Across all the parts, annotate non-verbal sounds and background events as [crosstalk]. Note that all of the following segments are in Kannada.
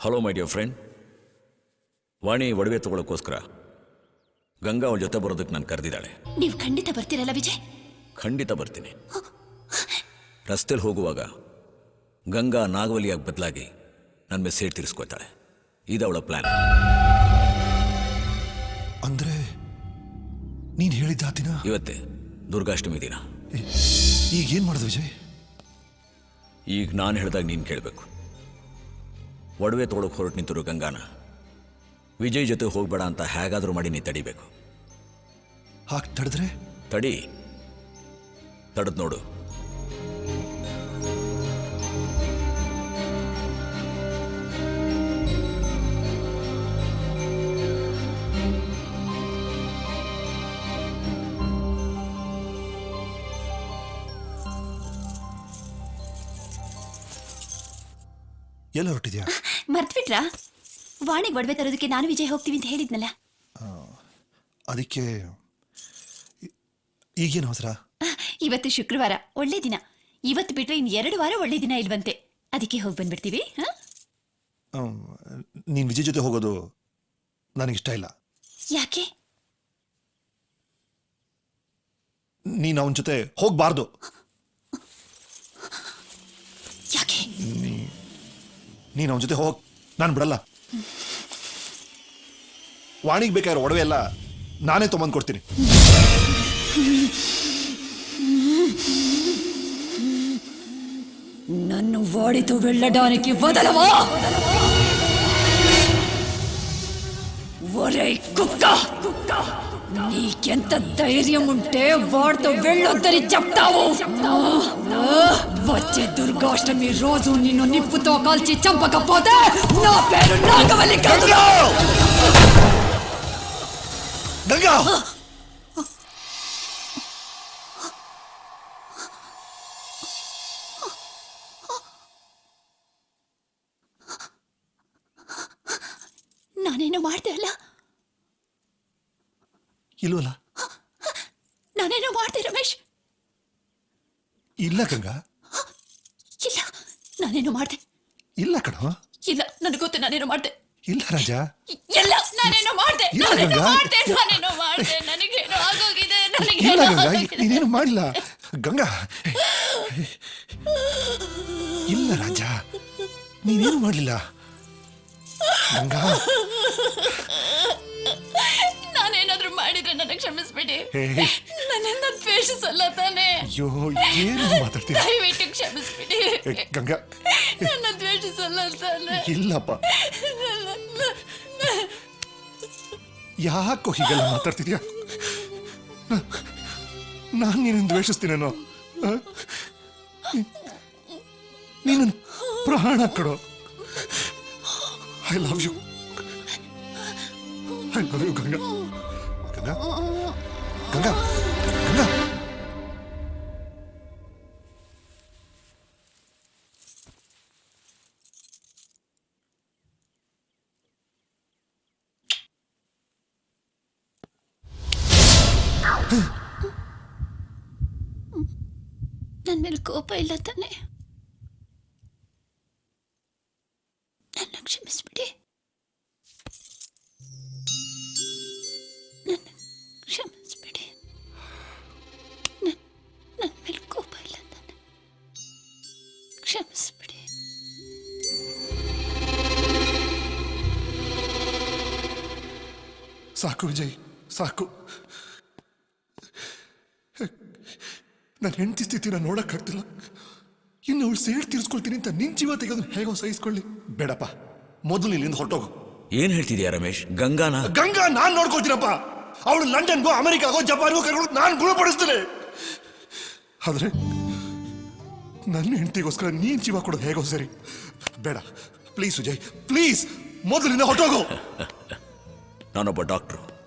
Hello my dear friend Vani ಒಡವೆ ತಗೊಳ್ಳೋಕ್ಕೋಸ್ಕರ ಗಂಗಾ ಅವಳ ಜೊತೆ ಬರೋದಕ್ಕೆ ನಾನು ಕರೆದಿದ್ದಾಳೆ. ನೀವು ಖಂಡಿತ ಬರ್ತೀರಲ್ಲ ವಿಜಯ್? ಖಂಡಿತ ಬರ್ತೀನಿ. ರಸ್ತೆಲಿ ಹೋಗುವಾಗ ಗಂಗಾ ನಾಗವಲಿಯಾಗಿ ಬದಲಾಗಿ ನನ್ನ ಮೇಲೆ ಸೇಡ್ ತೀರಿಸ್ಕೊಳ್ತಾಳೆ. ಇದು ಅವಳ ಪ್ಲ್ಯಾನ್ ಅಂದ್ರೆ ನೀನು ಹೇಳಿದ್ದ ಆ ದಿನ? ಇವತ್ತೇ ದುರ್ಗಾಷ್ಟಮಿ ದಿನ. ಈಗ ಏನು ಮಾಡೋದು ವಿಜಯ್? ಈಗ ನಾನು ಹೇಳಿದಾಗ ನೀನು ಕೇಳಬೇಕು. ಒಡವೆ ತೋಡಕ್ಕೆ ಹೊರಟು ನಿಂತರು ಗಂಗಾನ. ವಿಜಯ್ ಜೊತೆ ಹೋಗ್ಬೇಡ ಅಂತ ಹೇಗಾದರೂ ಮಾಡಿ ನೀ ತಡಿಬೇಕು. ಹಾಕ್ ತಡೆದ್ರೆ? ತಡಿ. ತಡೆದು ನೋಡು. ಎಲ್ಲ ಹೊರಟಿದ್ಯಾ? ಮರ್ತ್ಬಿಟ್ರಾ? ವಾಣಿಗೆ ಒಡವೆ ತರೋದಕ್ಕೆ ನಾನು ವಿಜಯ್ ಹೋಗ್ತೀವಿ ಅಂತ ಹೇಳಿದ್ನಲ್ಲ. ಅದಕ್ಕೆ ಈಗೇನು ಅವಸರ? ಇವತ್ತು ಶುಕ್ರವಾರ ಒಳ್ಳೆ ದಿನ. ಇವತ್ತು ಬಿಟ್ರೆ ಇನ್ನು ಎರಡು ವಾರ ಒಳ್ಳೆ ದಿನ ಇಲ್ವಂತೆ. ಅದಕ್ಕೆ ಹೋಗಿ ಬಂದ್ಬಿಡ್ತೀವಿ ಹಾ? ನೀನು ನೀನ್ ವಿಜಯ್ ಜೊತೆ ಹೋಗೋದು ನನಗಿಷ್ಟ ಇಲ್ಲ. ಯಾಕೆ? ನೀನ್ ಅವನ ಜೊತೆ ಹೋಗ್ಬಾರ್ದು. ಯಾಕೆ? ನೀನ್ ಅವನ ಜೊತೆ ಹೋಗ್ ನಾನು ಬಿಡಲ್ಲ ವಾಣಿಗೆ ಬೇಕಾಗಿರೋ ಒಡವೆ ಎಲ್ಲ ನಾನೇ ತೊಗೊಂಡ್ ಕೊಡ್ತೀನಿ నన్ను వాడితో వెళ్ళడానికి వదలవా ఒరే కుక్క నీకెంత ధైర్యం ఉంటే వాడితో వెళ్ళొద్దని చెప్తావు. వచ్చే దుర్గాష్టమి రోజు నిన్ను నిప్పుతో కాల్చి చంపకపోతే నా పేరు నాగవల్లి కాదు ಗಂಗಾ ಇಲ್ವಲ್ಲ? ನಾನೇನು ಮಾಡ್ದೆ ರಮೇಶ್? ಇಲ್ಲ ಗಂಗಾ. ಇಲ್ಲ ನಾನೇನು ಮಾಡ್ದೆ? ಇಲ್ಲ ಕಣ. ಇಲ್ಲ ನನಗೆ ಗೊತ್ತು ನಾನೇನು ಮಾಡ್ದೆ. ಇಲ್ಲ ರಾಜ. ಇಲ್ಲ ನಾನೇನು ಮಾಡ್ದೆ? ಇಲ್ಲ ನಾನೇನೋ ಗಂಗಾ. ಮಾಡ್ದೆ? ನಾನೇನೋ ಮಾಡ್ದೆ? ನನಗೇನೋ ಆಗೋಗಿದೆ? ಇಲ್ಲ ನನಗೇನೋ ಗಂಗಾ ಆಗೋಗಿದೆ. ನೀನೇನು ಮಾಡಿಲ್ಲ ಗಂಗಾ. ಇಲ್ಲ ರಾಜ ನೀನೇನು ಮಾಡಲಿಲ್ಲ? ಗಂಗಾ. ಕ್ಷಮಿಸ್ಬಿಡಿ ಹೇ ನನ್ನ ದ್ವೇಷಿಸಲ್ಲ ತಾನೆ. ಅಯ್ಯೋ ಏನು ಮಾತಾಡ್ತೀನಿ ದಯವಿಟ್ಟು ಕ್ಷಮಿಸ್ಬಿಡಿ. ಏ, ಗಂಗಾ. ನನ್ನ ದ್ವೇಷಿಸಲ್ಲ ತಾನೇ. ಇಲ್ಲಪ್ಪ. ಯಾಕೋ ಹೀಗೆಲ್ಲ ಮಾತಾಡ್ತಿದ್ಯಾ? ನಾನು ನಿನ್ನ ದ್ವೇಷಿಸ್ತೀನೇನೋ? ಆ? ನೀನು ಪ್ರಾಣ ಕೊಡು. I love you I love you Ganga. Ganga. Ganga Ganga ನನ್ನ ಮೇಲೆ ಕೋಪ ಇಲ್ಲ ತಾನೇ ನನ್ನ ಕ್ಷಮಿಸ್ಬಿಡಿ ಸಾಕು. ನನ್ನ ಹೆಂಡತಿ ಸ್ಥಿತಿನ ನೋಡೋಕ್ಕಾಗ್ತಿಲ್ಲ ಇನ್ನು ಅವಳು ಸೇಡ್ ತೀರಿಸ್ಕೊಳ್ತೀನಿ ಅಂತ ನಿನ್ ಜೀವ ತೆಗೆದು ಹೇಗೋ ಸಹಿಸ್ಕೊಳ್ಳಿ. ಬೇಡಪ್ಪ ಮೊದಲು ಇಲ್ಲಿಂದ ಹೊರಟೋಗು. ಏನು ಹೇಳ್ತಿದ್ಯಾ ರಮೇಶ್? ಗಂಗಾನ? ಗಂಗಾ ನಾನ್ ನೋಡ್ಕೊಳ್ತೀನಪ್ಪ. ಅವಳು ಲಂಡನ್ಗೋ ಅಮೆರಿಕಾಗೋ ಜಪಾನ್ಗೋ ಕರ್ಕೊಂಡು ನಾನು ಗುಣಪಡಿಸ್ತೇನೆ ಆದ್ರೆ ನನ್ನ ಹೆಂಡತಿಗೋಸ್ಕರ ನೀನ್ ಜೀವ ಕೊಡೋದು ಹೇಗೋ ಸರಿ. ಬೇಡ ಪ್ಲೀಸ್ ವಿಜಯ್ ಪ್ಲೀಸ್ ಮೊದಲಿಂದ ಹೊರಟೋಗು. [laughs] ನಾನೊಬ್ಬ ಡಾಕ್ಟ್ರು.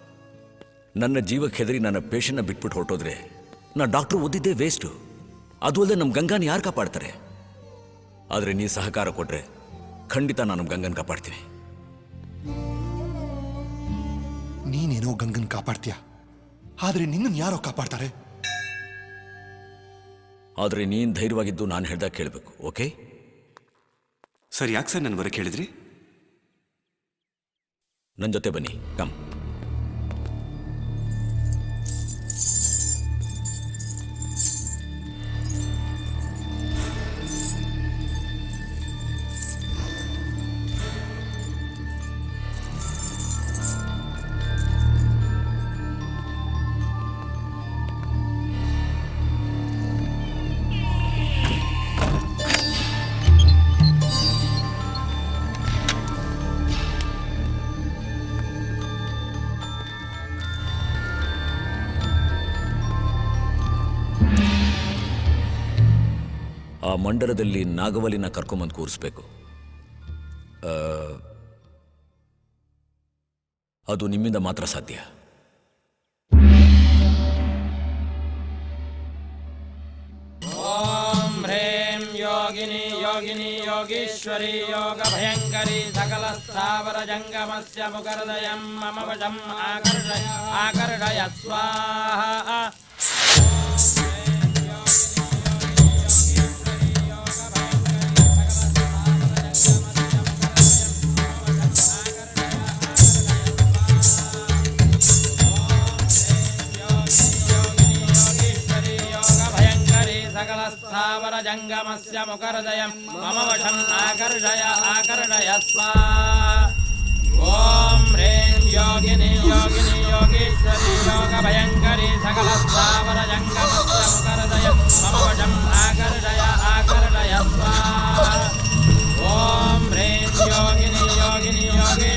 ನನ್ನ ಜೀವಕ್ಕೆ ಹೆದರಿ ನನ್ನ ಪೇಷಂಟ್ನ ಬಿಟ್ಬಿಟ್ಟು ಹೊರಟೋದ್ರೆ ನಾ ಡಾಕ್ಟ್ರು ಓದಿದ್ದೇ ವೇಸ್ಟು ಅದು ಅಲ್ಲದೆ ನಮ್ಮ ಗಂಗಾನ ಯಾರು ಕಾಪಾಡ್ತಾರೆ? ಆದರೆ ನೀ ಸಹಕಾರ ಕೊಟ್ರೆ ಖಂಡಿತ ನಾನು ನಮ್ಮ ಗಂಗನ್ ಕಾಪಾಡ್ತೀನಿ. ನೀನೇನೋ ಗಂಗನ್ ಕಾಪಾಡ್ತೀಯ? ಆದ್ರೆ ನಿನ್ನನ್ ಯಾರೋ ಕಾಪಾಡ್ತಾರೆ? ಆದರೆ ನೀನು ಧೈರ್ಯವಾಗಿದ್ದು ನಾನು ಹೇಳ್ದಾಗ ಕೇಳಬೇಕು ಓಕೆ? ಸರ್ ಯಾಕೆ ಸರ್ ನನ್ನ ಬರ ಹೇಳಿದ್ರಿ ನನ್ನ ಜೊತೆ ಬನ್ನಿ ಕಮ್. ಮಂಡಲದಲ್ಲಿ ನಾಗವಲಿನ ಕರ್ಕೊಂಬಂದು ಕೂರಿಸ್ಬೇಕು. ಅದು ನಿಮ್ಮಿಂದ ಮಾತ್ರ ಸಾಧ್ಯ. ಓಂ ಹ್ರೇಂ ಯೋಗಿನಿ ಯೋಗಿನಿ ಯೋಗೀಶ್ವರಿ ಯೋಗ ಭಯಂಕರಿ ಸಕಲ ಸ್ಥಾವರ ಜಂಗಮಸ್ಯ ಮುಖರ್ದಯಂ ಮಮ ವಶಂ ಆಕರ್ಷಯ ಆಕರ್ಷಯ ಸ್ವಾಹ. सकलस्थावरजङ्गमस्य मुखहृदयं मम वशम् आकर्षय आकर्षय स्वाहा ॐ ह्रीं योगिनी योगिनी, योगीश्वरी, योगभयङ्करी, सकलस्थावरजङ्गमस्य मुखहृदयं मम वशम् आकर्षय आकर्षय ॐ ह्रीं योगिनी योगिनी योगीश्वरी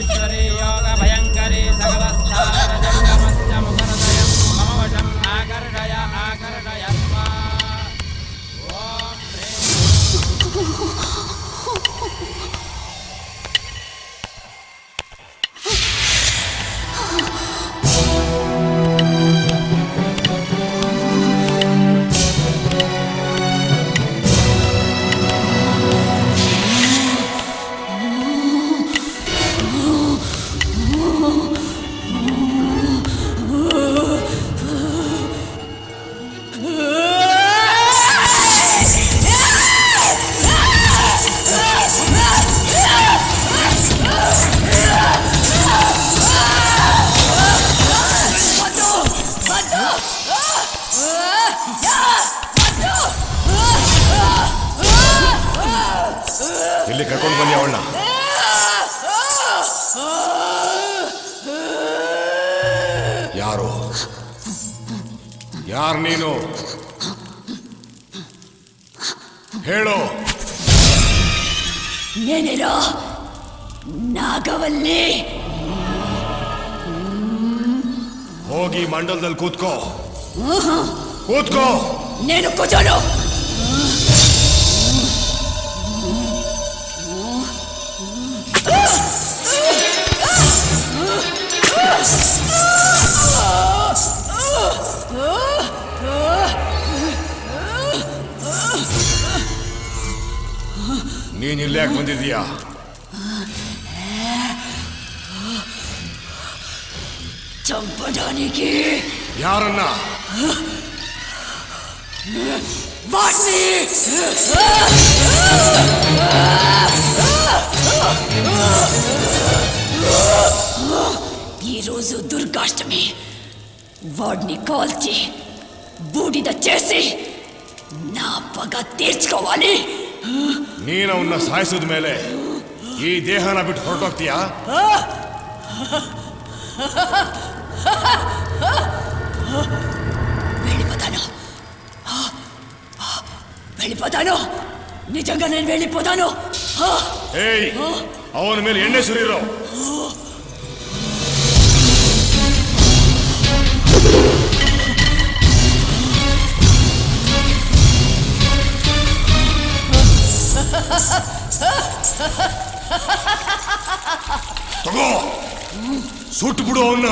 ಇಲ್ಲಿ ಕರ್ಕೊಂಡು ಬನ್ನಿ ಅವಳನ್ನ. ಯಾರು? ಯಾರು ನೀನು? ಹೇಳು. ಏನಿರೋ ನಾಗವಲ್ಲಿ. ಹೋಗಿ ಮಂಡಲದಲ್ಲಿ ಕೂತ್ಕೋ. ಕೂತ್ಕೋ. ನೀನು ಕೂಜೋಳು ನೀನ್ ಇಲ್ಲಿ ಯಾಕೆ ಬಂದಿದೀಯಾ ಚಂಪಡಾನಿಗೆ ಯಾರನ್ನ? ವಾಟ್ನಿ. ఈరోజు దుర్గాష్టమి వాడిని కాల్చి బూడిద చేసి నా పగ తీర్చుకోవాలి ನೀನ್ ಅವನ್ನ ಸಾಯಿಸಿದ ಮೇಲೆ ಈ ದೇಹನ ಬಿಟ್ಟು ಹೊರಟೋಗ್ತೀಯಾ వెళ్ళిపోతాను వెళ్ళిపోతాను నిజంగా నేను వెళ్ళిపోతాను ಏಯ್ ಅವನ ಮೇಲೆ ಎಣ್ಣೆ ಸುರಿರೋ ತಗೋ ಸುಟ್ಟು ಬಿಡು ಅವನ್ನ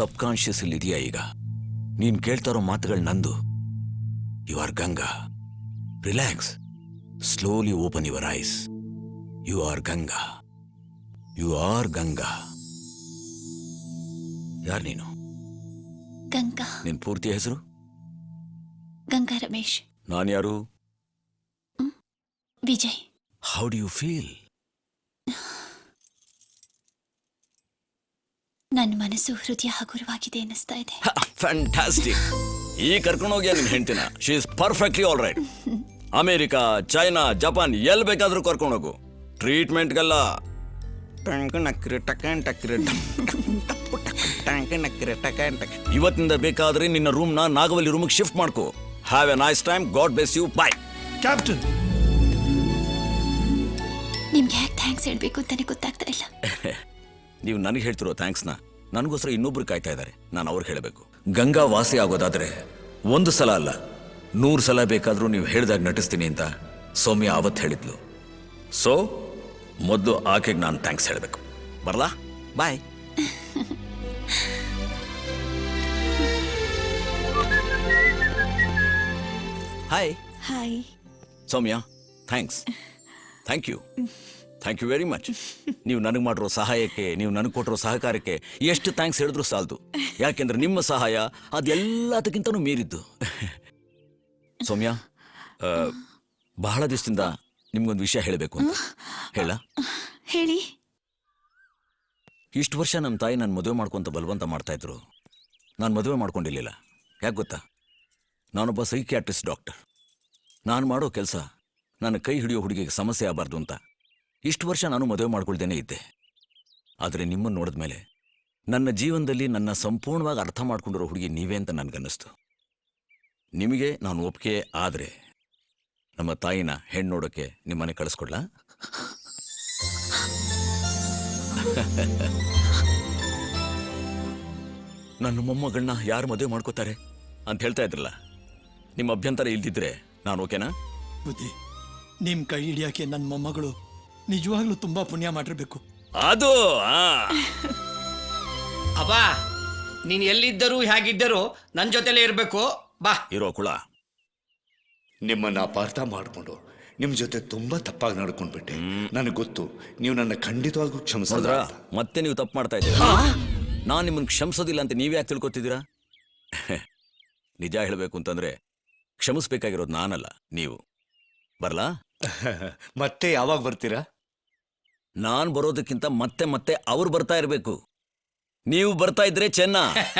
ಸಬ್ ಕಾನ್ಶಿಯಸ್ ಇಲ್ಲಿ ಇದೆಯಾ ಈಗ? ನೀನ್ ಕೇಳ್ತಾ ಇರೋ ಮಾತುಗಳು ನಂದು. You are Ganga. Relax slowly open your eyes you are Ganga. You are Ganga. ಯಾರು ನೀನು? ಗಂಗಾ. ನಿನ್ ಪೂರ್ತಿ ಹೆಸರು? ಗಂಗಾ ರಮೇಶ್. ನಾನು ಯಾರು? Vijay. How do you feel ನನ್ನ ಮನಸ್ಸು ಹೃದಯ ಹಗುರವಾಗಿದೆ ಅನ್ನಿಸ್ತಾ ಇದೆ. ಫ್ಯಾಂಟಾಸ್ಟಿಕ್ ಈ ಹೋಗಿ ನಿನ್ ಹೆಂಡ್ತಿನ? She is perfectly all right America China Japan ಎಲ್ಲಿ ಬೇಕಾದ್ರೂ ಕರ್ಕೊಂಡೋಗು ಟ್ರೀಟ್ಮೆಂಟ್ಗೆಲ್ಲ ಇವತ್ತಿಂದ ಬೇಕಾದ್ರೆ ನಿನ್ನ ರೂಮ್ನ ನಾಗವಲ್ಲಿ ರೂಮಿಗೆ ಶಿಫ್ಟ್ ಮಾಡ್ಕೋ. Have a nice time God bless you bye captain ನಿಮ್ಗೆ ಯಾಕೆ ಥ್ಯಾಂಕ್ಸ್ ಹೇಳಬೇಕು ಅಂತಾನೆ ಗೊತ್ತಾಗ್ತಾ ಇಲ್ಲ. [laughs] ನೀವು ನನಗೆ ಹೇಳ್ತಿರೋ ಥ್ಯಾಂಕ್ಸ್ನ ನನಗೋಸ್ಕರ ಇನ್ನೊಬ್ರು ಕಾಯ್ತಾ ಇದ್ದಾರೆ. ನಾನು ಅವ್ರಿಗೆ ಹೇಳಬೇಕು. ಗಂಗಾ ವಾಸಿ ಆಗೋದಾದ್ರೆ ಒಂದು ಸಲ ಅಲ್ಲ ನೂರು ಸಲ ಬೇಕಾದರೂ ನೀವು ಹೇಳಿದಾಗ ನಟಿಸ್ತೀನಿ ಅಂತ ಸೌಮ್ಯ ಆವತ್ತು ಹೇಳಿದ್ಲು. ಸೊ ಮೊದಲು ಆಕೆಗೆ ನಾನು ಥ್ಯಾಂಕ್ಸ್ ಹೇಳಬೇಕು. ಬರಲಾ? Bye hi hi Soumya thanks thank you thank you very much ನೀವು ನನಗೆ ಮಾಡಿರೋ ಸಹಾಯಕ್ಕೆ ನೀವು ನನಗೆ ಕೊಟ್ಟಿರೋ ಸಹಕಾರಕ್ಕೆ ಎಷ್ಟು ಥ್ಯಾಂಕ್ಸ್ ಹೇಳಿದ್ರು ಸಾಲದು. ಯಾಕೆಂದ್ರೆ ನಿಮ್ಮ ಸಹಾಯ ಅದೆಲ್ಲದಕ್ಕಿಂತನೂ ಮೀರಿದ್ದು. ಸೌಮ್ಯ ಆ, ಬಹಳ ದಿವಸದಿಂದ ನಿಮ್ಗೊಂದು ವಿಷಯ ಹೇಳಬೇಕು ಅಂತ. ಹೇಳ. ಹೇಳಿ. ಇಷ್ಟು ವರ್ಷ ನಮ್ಮ ತಾಯಿ ನಾನು ಮದುವೆ ಮಾಡ್ಕೊಂತ ಬಲವಂತ ಮಾಡ್ತಾ ಇದ್ರು. ನಾನು ಮದುವೆ ಮಾಡ್ಕೊಂಡಿರ್ಲಿಲ್ಲ. ಯಾಕೆ ಗೊತ್ತಾ? ನಾನೊಬ್ಬ ಸೈಕ್ಯಾಟ್ರಿಸ್ಟ್ ಡಾಕ್ಟರ್ ನಾನು ಮಾಡೋ ಕೆಲಸ ನನ್ನ ಕೈ ಹಿಡಿಯೋ ಹುಡುಗಿಗೆ ಸಮಸ್ಯೆ ಆಗಬಾರ್ದು ಅಂತ. ಇಷ್ಟು ವರ್ಷ ನಾನು ಮದುವೆ ಮಾಡ್ಕೊಳ್ದೇನೆ ಇದ್ದೆ. ಆದರೆ ನಿಮ್ಮನ್ನು ನೋಡಿದ ಮೇಲೆ ನನ್ನ ಜೀವನದಲ್ಲಿ ನನ್ನ ಸಂಪೂರ್ಣವಾಗಿ ಅರ್ಥ ಮಾಡ್ಕೊಂಡಿರೋ ಹುಡುಗಿ ನೀವೇ ಅಂತ ನನಗನ್ನಿಸ್ತು. ನಿಮಗೆ ನಾನು ಒಪ್ಪಿಗೆ ಆದರೆ ನಮ್ಮ ತಾಯಿನ ಹೆಣ್ಣು ನೋಡೋಕ್ಕೆ ನಿಮ್ಮನೆ ಕಳಿಸ್ಕೊಡ್ಲ? ನನ್ನ ಮೊಮ್ಮಗಳನ್ನ ಯಾರು ಮದುವೆ ಮಾಡ್ಕೋತಾರೆ ಅಂತ ಹೇಳ್ತಾ ಇದ್ರಲ್ಲ, ನಿಮ್ಮ ಅಭ್ಯಂತರ ಇಲ್ದಿದ್ರೆ ನಾನು ಓಕೆನಾ? ಬುದ್ಧಿ ನಿಮ್ಮ ಕೈ ಹಿಡಿಯಕ್ಕೆ ನನ್ನ ಮೊಮ್ಮಗಳು ನಿಜವಾಗ್ಲೂ ತುಂಬಾ ಪುಣ್ಯ ಮಾಡಿರ್ಬೇಕು. ಅದು ಆ. ಅಬ್ಬಾ ನೀನ್ ಎಲ್ಲಿದ್ದರೂ ಹೇಗಿದ್ದರೂ ನನ್ ಜೊತೆಲೇ ಇರ್ಬೇಕು. ಬಾ. ಇರೋ ಕುಳ. ನಿಮ್ಮನ್ನ ಅಪಾರ್ಥ ಮಾಡಿಕೊಂಡು ನಿಮ್ಮ ಜೊತೆ ತುಂಬಾ ತಪ್ಪಾಗಿ ನಡ್ಕೊಂಡ್ಬಿಟ್ಟೆ ನನಗೆ ಗೊತ್ತು ನೀವು ನನ್ನ ಖಂಡಿತವಾಗೂ ಕ್ಷಮಿಸಿದ್ರ ನೋಡಿದ್ರ ಮತ್ತೆ ನೀವು ತಪ್ಪು ಮಾಡ್ತಾ ಇದ್ದೀರಾ? ನಾನು ನಿಮ್ಮನ್ನ ಕ್ಷಮಿಸೋದಿಲ್ಲ ಅಂತ ನೀವ್ಯಾಕೆ ತಿಳ್ಕೊತಿದ್ದೀರಾ? [laughs] ನಿಜ ಹೇಳಬೇಕು ಅಂತಂದ್ರೆ ಕ್ಷಮಿಸ್ಬೇಕಾಗಿರೋದು ನಾನಲ್ಲ ನೀವು. ಬರ್ಲಾ? [laughs] ಮತ್ತೆ ಯಾವಾಗ ಬರ್ತೀರಾ? ನಾನ್ ಬರೋದಕ್ಕಿಂತ ಮತ್ತೆ ಮತ್ತೆ ಅವ್ರು ಬರ್ತಾ ಇರಬೇಕು. ನೀವು ಬರ್ತಾ ಇದ್ರೆ ಚೆನ್ನ. [laughs]